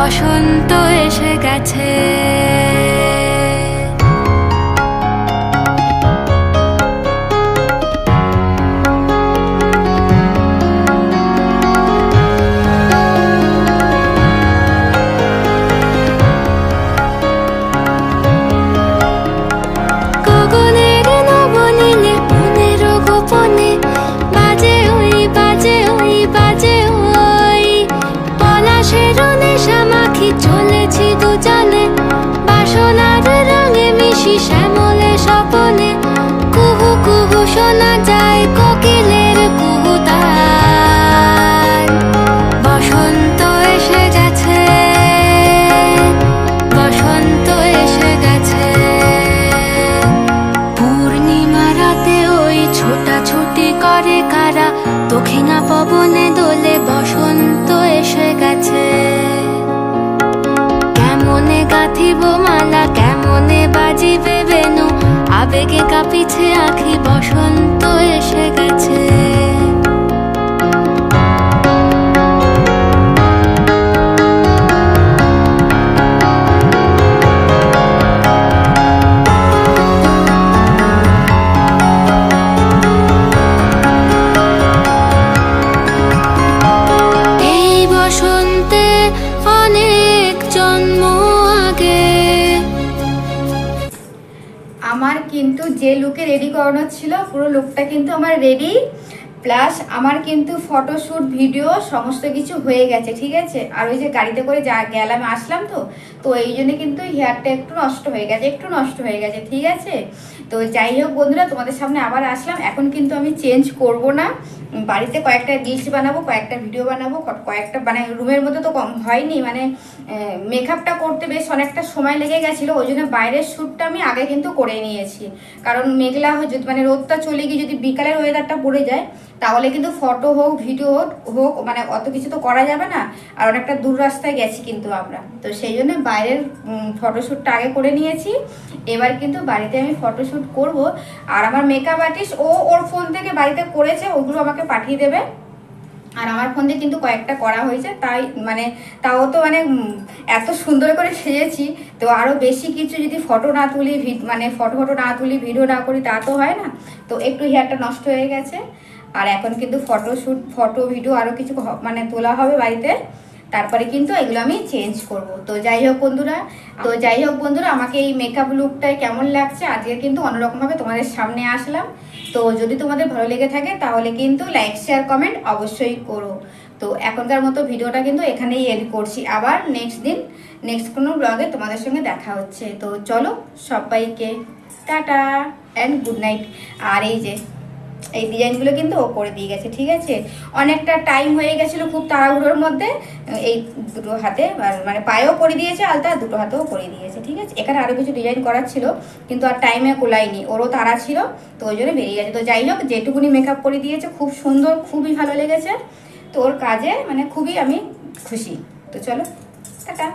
বসন্ত এসে গেছে। চলেছি দুজনে বাসনার রঙে মিশি শ্যামলে স্বপনে। কুহু কুহু শোনা যায় কোকিলের কুহুতান আবেগে কাঁপিছে আখি বসন্ত এসে গেছে। আমার কিন্তু যে লুকে রেডি করানো ছিল, পুরো লুকটা কিন্তু আমার রেডি প্লাস আমার কিন্তু ফটোশ্যুট ভিডিও সমস্ত কিছু হয়ে গেছে, ঠিক আছে? আর ওই যে গাড়িতে করে যা গেলাম, আসলাম তো তো এই জন্য কিন্তু হেয়ারটা একটু নষ্ট হয়ে গেছে, একটু নষ্ট হয়ে গেছে, ঠিক আছে? তো যাই হোক বন্ধুরা, তোমাদের সামনে আবার আসলাম। এখন কিন্তু আমি চেঞ্জ করব না। বাড়িতে কয়েকটা রিলস বানাবো, কয়েকটা ভিডিও বানাবো কয়েকটা মানে রুমের মধ্যে তো কম হয়নি মানে মেকআপটা করতে বেশ অনেকটা সময় লেগে গেছিল, ওই জন্য বাইরের শ্যুটটা আমি আগে কিন্তু করে নিয়েছি। কারণ মেঘলা হয়ে মানে রোদটা চলে গিয়ে যদি বিকালের ওয়েদারটা পড়ে যায়, তাহলে কিন্তু ফটো হোক ভিডিও হোক মানে অত কিছু তো করা যাবে না, আর অনেকটা দূর রাস্তায় গেছি কিন্তু আমরা। তো সেই জন্য বাইরের ফটোশ্যুটটা আগে করে নিয়েছি। এবার কিন্তু বাড়িতে আমি ফটোশ্যুট করব। আর আমার মেকআপ আর্টিস্ট ও ওর ফোন থেকে বাড়িতে করেছে, ওগুলো আমাকে পাঠিয়ে দেবে। আর আমার ফোন দিয়ে কিন্তু কয়েকটা করা হয়েছে, তাই মানে তাও তো মানে এত সুন্দর করে সেজেছি। তো আরও বেশি কিছু যদি ফটো না তুলি মানে ফটো ফটো না তুলি, ভিডিও না করি, তা তো হয় না। তো একটু হেয়ারটা নষ্ট হয়ে গেছে। আর এখন কিন্তু ফটোশ্যুট ফটো, ভিডিও আরও কিছু মানে তোলা হবে বাড়িতে। তারপরে কিন্তু এগুলো আমি চেঞ্জ করব। তো যাই হোক বন্ধুরা, তো যাই হোক বন্ধুরা, আমাকে এই মেকআপ লুকটাই কেমন লাগছে আজকে কিন্তু অন্যরকমভাবে তোমাদের সামনে আসলাম। তো যদি তোমাদের ভালো লেগে থাকে তাহলে কিন্তু লাইক শেয়ার কমেন্ট অবশ্যই করো। তো এখনকার মতো ভিডিওটা কিন্তু এখানেই এড করছি। আবার নেক্সট দিন নেক্সট কোনো ব্লগে তোমাদের সঙ্গে দেখা হচ্ছে। তো চলো সবাইকে টাটা অ্যান্ড গুড নাইট আর এই যে এই ডিজাইনগুলো কিন্তু ও করে দিয়ে গেছে, ঠিক আছে? অনেকটা টাইম হয়ে গেছিল খুব তাড়াহুড়োর মধ্যে, এই দুটো হাতে মানে পায়েও করে দিয়েছে আলতা, দুটো হাতেও করে দিয়েছে, ঠিক আছে? এখানে আরও কিছু ডিজাইন করার ছিল, কিন্তু আর টাইমে কোলাইনি ওরও তাড়া ছিল, তো ওই জন্য বেরিয়ে গেছে। তো যাই হোক, যেটুকুনি মেকআপ করে দিয়েছে, খুব সুন্দর, খুবই ভালো লেগেছে, তো ওর কাজে মানে খুবই আমি খুশি। তো চলো, টাটা।